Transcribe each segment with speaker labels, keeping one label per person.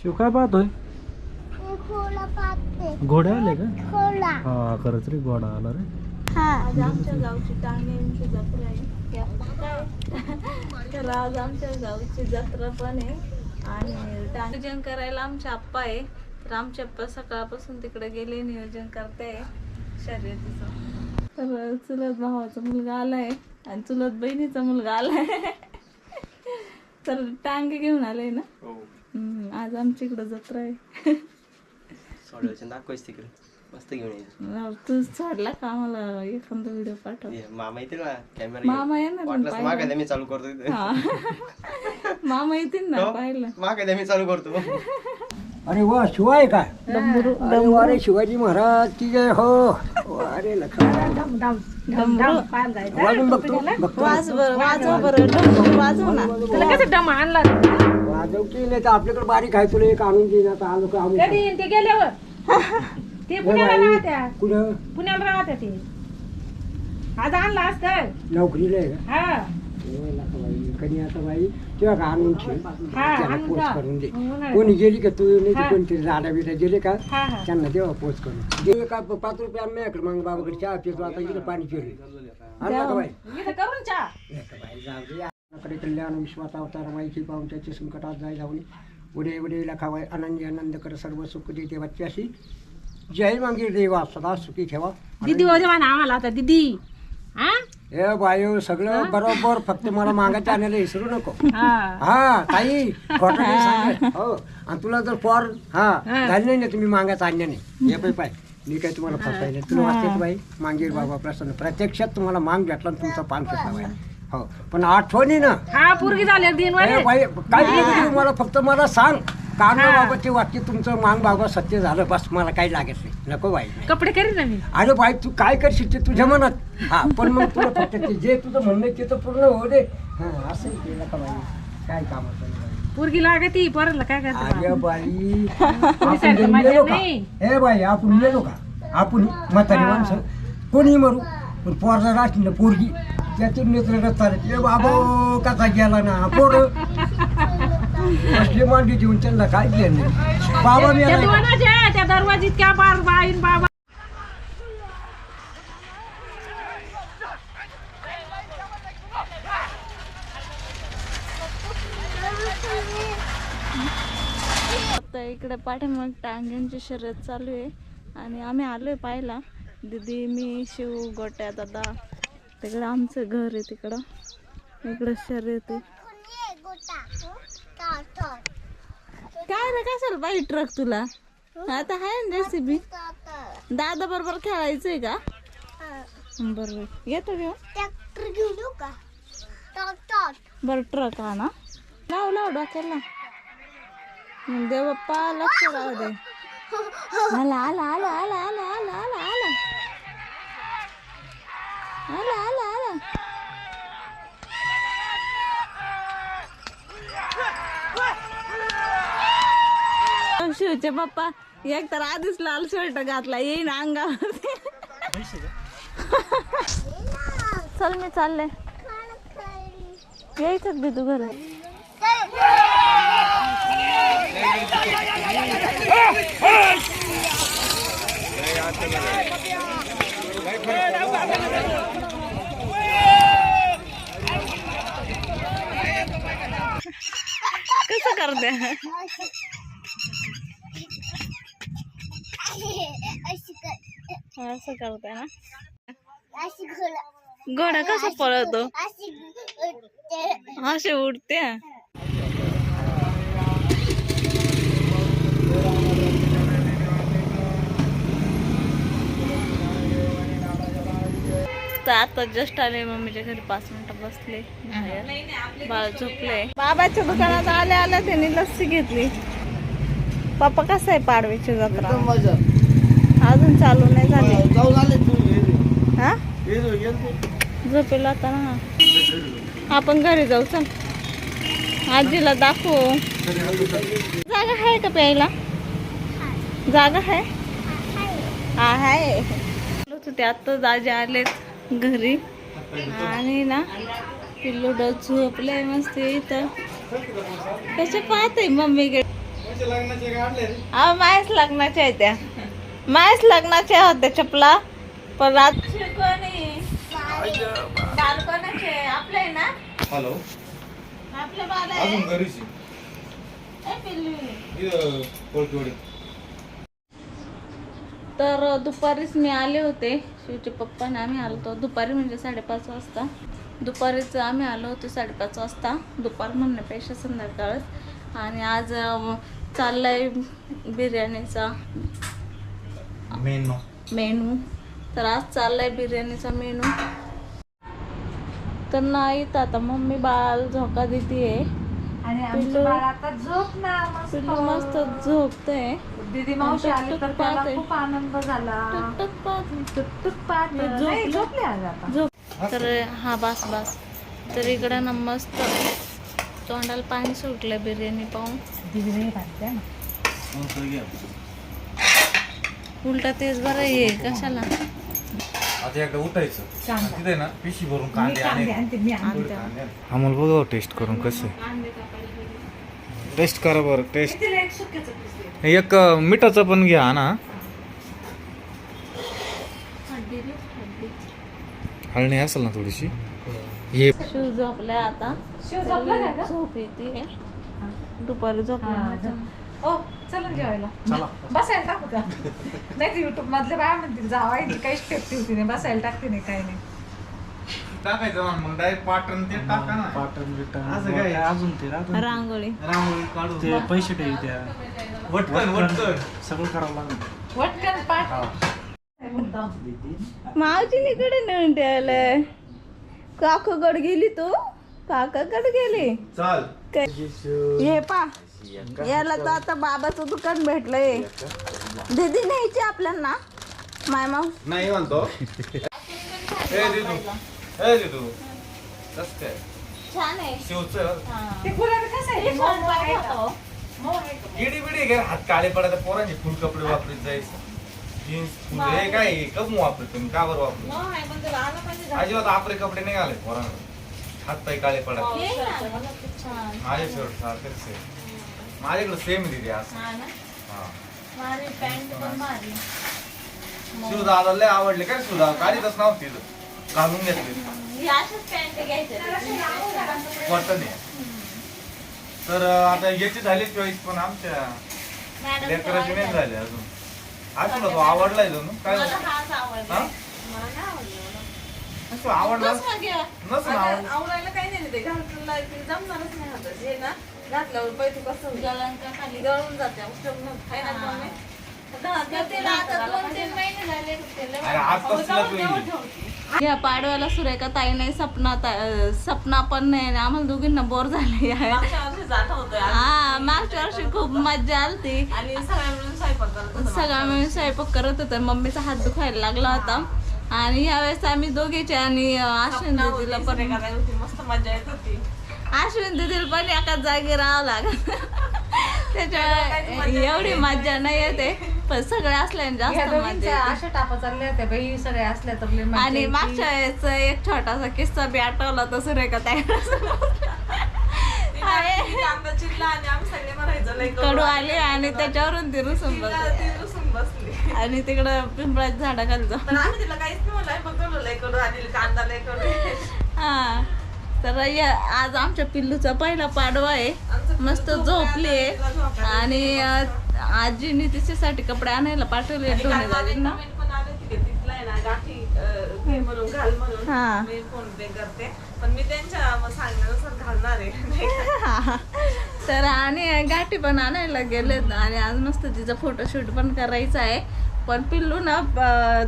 Speaker 1: शिव काय पाहतोय? घोडे आले का?
Speaker 2: खोला.
Speaker 1: हा खरंच रे घोडा आला रे.
Speaker 2: हा
Speaker 3: आज आमच्या गावची टांग्यांची जत्रा आहे? तर आज आमच्या गावची जत्रा पण आहे. आणि नियोजन करायला आमचे आप्पा आहे. तर आमचे आप्पा सकाळपासून तिकडे गेले नियोजन करते. शर्यतीचं. तर चुलत भावाचा मुलगा आलाय आणि चुलत बहिणीचा मुलगा आलाय. तर टांगे घेऊन आले ना? हम्म, आज आमच्या इकडं जत्रा आहे.
Speaker 4: सोडवायचं दाखवायचं तिकडे. मस्त घेऊन यायचं
Speaker 3: तू सोडला का आम्हाला एखादा व्हिडिओ पाठव?
Speaker 4: ये, मामा येतील ना कॅमेरा
Speaker 3: मामा येणार ना पाहायला.
Speaker 4: मी चालू करतो इथे.
Speaker 3: हा. मामा येतील ना
Speaker 4: हो?
Speaker 3: पाहिलं
Speaker 4: मागा द्या मी चालू करतो.
Speaker 5: अरे वा शिवाय काय? अरे वा रे शिवाजी महाराज की जय हो. अरे लक्ष्मण वाजून बघतो बघतो.
Speaker 3: वाज बर वाजव बरं. डमरू वाजव ना.
Speaker 5: वाजव की नाही तर आपल्याकडे बारीक आहे तुला एक आणून देईन आता आलो का आणून
Speaker 6: ते गेल्यावर? ते पुण्याला राहत्या
Speaker 5: कुठं?
Speaker 6: पुण्याला राहत्या ते. आज आणला काय
Speaker 5: नोकरीला आहे का?
Speaker 6: हा.
Speaker 5: ए, नका बाई कधी आता बाई? तेव्हा का आणून ठेव?
Speaker 6: हा, आणून
Speaker 5: पोच? करून दे.
Speaker 6: उन्हाळ्यात.
Speaker 5: कोणी गेली का तू? नाही तर
Speaker 6: हा.
Speaker 5: कोणतरी राडा बिडा गेले का?
Speaker 6: हा हा.
Speaker 5: त्यांना देवा पोच करून दे. का पाच रुपये आण माझ्याकडे. मग बाबाकडे चहा पितो. आता इकडे पाणी पिवले आणला का बाई?
Speaker 6: इथं करून चहा.
Speaker 5: नाही का बाई जाऊ दे. आपल्याकडे कल्याण विश्वात अवतार माहिती पाहून त्याचे संकटात जाय जाऊन उडे उडे लखावाय आनंदी आनंद कर सर्व सुख देते बच्च्याशी जय मांगी देवा सदा सुखी ठेवा.
Speaker 6: दीदी आम्हाला आता दीदी. हा?
Speaker 5: हे बायो सगळं बरोबर फक्त मला मागायच्या आणायला विसरू नको.
Speaker 6: हा.
Speaker 5: हा ताई खोटं नाही सांगत. हो. आणि तुला जर फॉर हा झाली नाही ना तुम्ही मागायचं आणल्या नाही. हे पाय पाय. मी काय तुम्हाला फसवायला तुला वाटते बाई मागीर बाबा प्रसन्न. प्रत्यक्षात तुम्हाला मांग भेटला आणि तुमचा पान सुटला बाई हो. पण आठवणी ना.
Speaker 6: हा पोरगी झाली दिन
Speaker 5: काही मला फक्त मला सांग. कांदा बाबाचे वाक्य तुमचं मांग बाबा सत्य झालं बस मला काही लागत नाही. नको बाई.
Speaker 6: कपडे करीत ना मी.
Speaker 5: अरे बाई तू काय करशील ते तुझ्या मनात? हा पण मग तुला फक्त ते जे तुझं म्हणणं आहे ते तर पूर्ण होऊ दे. हा असं केलं का बाई. काय काम
Speaker 6: पोरगी लागती परतला काय
Speaker 5: अरे
Speaker 6: करते
Speaker 5: बाई आपण
Speaker 6: सारखं
Speaker 5: जरी
Speaker 6: माझ्या
Speaker 5: मेलो का?
Speaker 6: नाही.
Speaker 5: हे बाई आपण मेलो का? आपण म्हातारी माणसं. कोणी मरू पण पोरजा राहतील ना पोरगी. त्यातून बाबा कसा गेला ना पोर. असले मांडी देऊन त्यांना काय घेणं? बाबा मी
Speaker 6: त्या दरवाजीत क्या बार बाईन बाबा.
Speaker 3: आता इकडे पाठीमाग टांग्यांची शर्यत चालू आहे. आणि आम्ही आलोय पाहायला. दीदी मी शिव गोट्या दादा. तिकडं आमचं घर आहे तिकडं. इकडं शर्यत
Speaker 2: येते
Speaker 3: काय रे कशाला बाई ट्रक तुला? आता आहे ना रेसिपी दादा बरोबर खेळायचंय का?
Speaker 2: हा
Speaker 3: बरोबर. येतो घेऊ
Speaker 2: ट्रॅक्टर घेऊन. येऊ का
Speaker 3: बरं ट्रक हा ना लाव लाव डोक्याला. मग देव बाप्पा लक्ष राहू दे. आला आला आला आला आला आला आला आला. आला आला आला शिवचे पप्पा एक तर आधीच लाल शर्ट घातला येईन अंगावर चल मी चालले यायचं बी तू घर कसं असं करते ना
Speaker 2: घोडा
Speaker 3: कसा
Speaker 2: पळवतो
Speaker 3: असे उडते तर आता जस्ट आले मम्मीच्या घरी पाच मिनिट. बसले. बाळ झोपले. बाबाच्या दुकानात आले आले त्यांनी लस्सी घेतली. पप्पा कसं आहे पाडवीची जत्रा? अजून चालू नाही झाली. हा झोपेला आता ना आपण घरी जाऊ चल. आजीला दाखवू. जागा आहे का प्यायला? जागा आहे? हा आहे. आता दाजी आलेत घरी. आणि ना पिल्लू डच झोपले मस्त इथं. कसे पाहते मम्मीकडे हा मायच लग्नाच्या आहे त्या. मायच लग्नाच्या होत्या चपला. पण आज बालपणाचे आपले आहे ना?
Speaker 7: हॅलो.
Speaker 3: आपले बाल आहे
Speaker 7: अजून घरीच आहे.
Speaker 3: ए, पिल्लू. तर दुपारीच मी आले होते. शिवचे पप्पा आणि आम्ही आलो होतो. दुपारी म्हणजे साडेपाच वाजता. दुपारीच आम्ही आलो होतो साडेपाच वाजता. दुपार म्हणण्यापेक्षा संध्याकाळच. आणि आज चाललाय बिर्याणीचा
Speaker 7: मेन.
Speaker 3: मेनू. तर आज चाललाय बिर्याणीचा मेनू. तर नाही तर आता मम्मी बाळ झोका देते
Speaker 6: आणि
Speaker 3: पिल्लू-
Speaker 6: आमचं बाळ आता झोपणार मस्त.
Speaker 3: पिल्लू मस्त झोपतंय.
Speaker 6: दीदी मावशी आली तर त्याला. खूप आनंद झाला
Speaker 3: टुकटुक पाहते. झोपलं.
Speaker 6: नाही, झोपले आज आता
Speaker 3: झोप तर हा बास बास तर इकडं ना मस्त तोंडाला पाणी सुटलं बिर्याणी पाहून
Speaker 6: दीदी नाही पाहते ना.
Speaker 3: उलटा तेच बरं ये कशाला
Speaker 7: आता एकदा उठायचं
Speaker 6: कांदा.
Speaker 7: आणि तिथे ना पिशी भरून
Speaker 6: मी
Speaker 7: कांदे
Speaker 6: कांदे
Speaker 7: आणि
Speaker 6: आणते मी आणते
Speaker 3: आणते.
Speaker 7: आम्हाला बघा टेस्ट करून कसं टेस्ट करा बरं टेस्ट
Speaker 6: एक
Speaker 7: मिठाचं पण घ्या ना. हळणी असेल ना थोडीशी? हे
Speaker 3: शिव झोपलाय आता.
Speaker 6: शिव झोपला का?
Speaker 3: झोप येते. दुपारी
Speaker 6: हा,
Speaker 3: झोपला
Speaker 6: जा. ओ चला ना जेवायला बसायला टाकू का? नाही ते युट्यूब मधले बाया म्हणतील जावायची काही स्टेप ठेवती नाही. बसायला टाकते नाही काही नाही.
Speaker 7: टाकायचं ना मग डायरेक्ट पाटण ते टाका ना.
Speaker 1: पाटण बिटण
Speaker 7: असं काय?
Speaker 1: अजून ते राहतं.
Speaker 3: रांगोळी.
Speaker 7: रांगोळी काढू
Speaker 1: ते पैसे ठेवी त्या.
Speaker 7: वटकन वटकन
Speaker 1: सगळं करावं लागेल.
Speaker 6: वटकन पाठ.
Speaker 3: मावजीनीकडे नेऊन ठेवलंय. काकाकडे गेली तू? काकाकडे गेली?
Speaker 7: चाल.
Speaker 3: काय? हे पा. याला तर आता बाबाचं दुकान भेटलंय. दीदी न्यायची आपल्याला माय माव
Speaker 7: नाही म्हणतो. ए दिदू. ए दिदू कस काय
Speaker 3: छान आहे.
Speaker 7: शिवचं.
Speaker 6: ते गुलाबी कसं आहे? ते मऊ आहे का? मऊ आहे का?
Speaker 7: गिडी बिडी घे हात काळे पडायचं पोरांनी फुल कपडे वापरत जायचं. जीन्स फुल हे काय कम वापरत तुम्ही का बरं वापरत? अजिबात आपले कपडे नाही घाले पोरांना. हात पाय काळे पडत माझे शर्ट सारखेच सेम माझ्याकडे सेम दिली असं. हा शिवदादा लय आवडले काय शिवदा काढीतच नव्हती इथं. घालून घेतली. कॉटन आहे. तर आता याची झाली चॉईस पण आमच्या लेकराची नाही झाली अजून. हा तुला तो आवडलाय तो ना? काय हा? आवडला. नसून आवडला.
Speaker 3: आवडायला काही नाही ते. घालून ते जमणारच नाही ना घातल्यावर पै तू कसं खाली? गळून जाते. ना दोन तीन महिने झाले.
Speaker 7: आज कसला तू
Speaker 3: या पाडव्याला सुरेखा ताई नाही सपना सपना पण नाही आम्हाला दोघींना बोर झाले हा मागच्या वर्षी खूप मजा आलती. आणि सगळ्या मिळून स्वयंपाक करत होतो मम्मीचा हात दुखायला लागला होता. आणि यावेळेस आम्ही दोघीचे आणि अश्विन दिदीला पण
Speaker 8: मस्त मजा येत होती.
Speaker 3: अश्विन दिदीला पण एकाच जागी राहावं लागत त्याच्यामुळे एवढी मजा नाही येते. पण सगळे असल्याने जास्त मजा
Speaker 6: दोघींच्या
Speaker 3: येते.
Speaker 6: अशा टापा चालल्या होत्या बाई सगळ्या असल्या तर लय मजा
Speaker 3: आणि. मागच्या वेळेस एक छोटासा किस्सा बी आठवला तर सुरेखा ताई
Speaker 8: कांदा चिरला आणि आम्ही सगळे म्हणायचं लय
Speaker 3: कडू आली आणि त्याच्यावरून ती रुसून बसली.
Speaker 8: ती रुसून बसली.
Speaker 3: आणि तिकडं पिंपळाच्या झाडाखाली
Speaker 8: पण आम्ही तिला काहीच नाही म्हणलं फक्त लय कडू आणि कांदा लय कडू
Speaker 3: हा. तर या आज आमच्या पिल्लूचा पहिला पाडवा आहे. मस्त झोपली आहे आणि आजीने तिच्यासाठी कपडे आणायला पाठवले दोन्ही दाजींना हा. तर आणि गाठी पण आणायला गेलेत. आणि आज मस्त तिचा फोटोशूट पण करायचा आहे. पण पिल्लू ना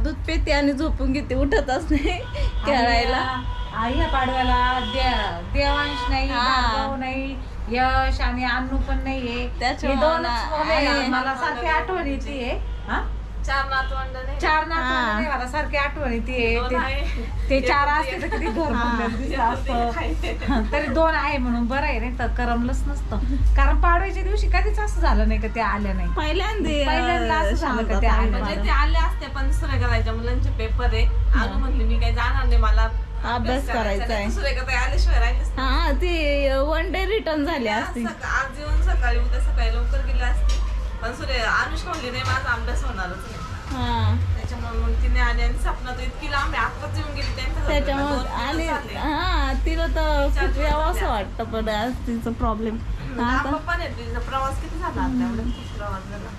Speaker 3: दूध पिते आणि झोपून घेते उठतच नाही खेळायला.
Speaker 6: आई ह्या पाडव्याला दे- देवांश नाही
Speaker 3: हा.
Speaker 6: भार्गव नाही यश आणि अन्नू पण नाहीये.
Speaker 3: त्याच्यामुळं
Speaker 6: हे दोनच
Speaker 3: ना-
Speaker 6: मुलं आहे.
Speaker 3: आणि-
Speaker 6: मला सारखी आठवण येते.
Speaker 8: चार नातवंड नाही.
Speaker 6: चार नातवंड
Speaker 3: हा.
Speaker 6: नाही, मला सारखी आठवण येते.
Speaker 8: दोन आहे.
Speaker 6: ते चार असते तर किती घर भरलेलं दिसलं असतं. तरी दोन आहे म्हणून बरं आहे नाही तर करमलंच नसतं. कारण पाडव्याच्या दिवशी कधीच असं झालं नाही का ते आल्या नाही.
Speaker 3: पहिल्यांदा
Speaker 6: पहिल्यांदा असं झालं का ते आले
Speaker 8: म्हणजे ते आले असते पण दुसऱ्या करायच्या. मुलांचे पेपर आहे. अजून म्हणले मी काही जाणार नाही मला
Speaker 3: अभ्यास करायचा आहे
Speaker 8: आल्याशिवाय राहिलीच
Speaker 3: हा ती वन डे रिटर्न झाली असती.
Speaker 8: सका- आज येऊन सकाळी उद्या सकाळी लवकर गेले असते. पण सूर्य अनुष्का म्हणली नाही माझा अभ्यास होणारच नाही.
Speaker 3: हा.
Speaker 8: त्याच्यामुळे मग तिने आली आणि सपना तर इतकी लांब आहे आत्ताच येऊन गेली त्यांच्या
Speaker 3: त्याच्यामुळे हा तिला तर खूप यावं असं वाटतं पण आज तिचा प्रॉब्लेम आता
Speaker 8: पप्पा नाही तिचा प्रवास किती झाला आता? एवढा प्रवास झाला